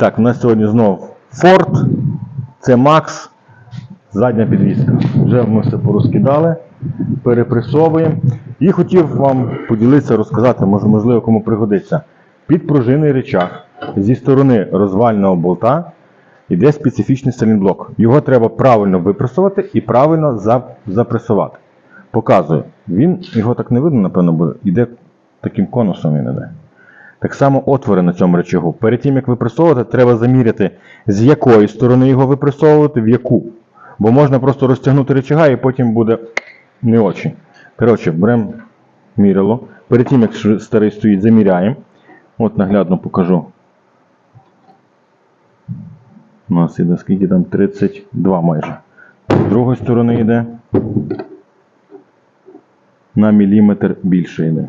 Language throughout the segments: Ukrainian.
так, у нас сьогодні знов Ford, це Max, задня підвізка. Вже ми все порозкидали, перепресовуємо. І хотів вам поділитися, розказати, може, можливо, кому пригодиться. Під пружинний речах зі сторони розвального болта йде специфічний салінблок. Його треба правильно випресувати і правильно запресувати. Показую. Він, його так не видно, напевно, буде. Іде таким конусом він іде. Так само отвори на цьому речагу. Перед тим, як випресовувати, треба заміряти, з якої сторони його випресовувати, в яку. Бо можна просто розтягнути речага і потім буде не очень. Коротше, беремо мірило. Перед тим, як старий стоїть, заміряємо. От наглядно покажу. У нас іде скільки там 32 майже. З другої сторони йде на міліметр більше йде.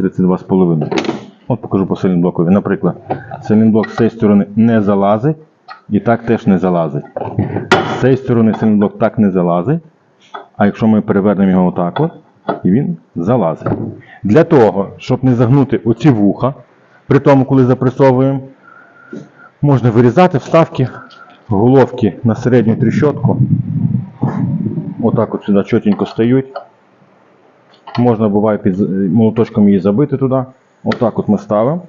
32,5. От покажу по силінблокові. Наприклад, силінблок з цієї сторони не залазить і так теж не залазить. З цієї сторони силінблок так не залазить. А якщо ми перевернемо його отак от, і він залазить. Для того, щоб не загнути оці вуха, при тому, коли запресовуємо, можна вирізати вставки, головки на середню тріщотку. Отак от сюди чотенько стають. Можна буває під молоточком її забити туди. Отак от ми ставимо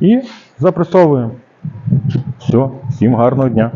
і запресовуємо. Все, всім гарного дня.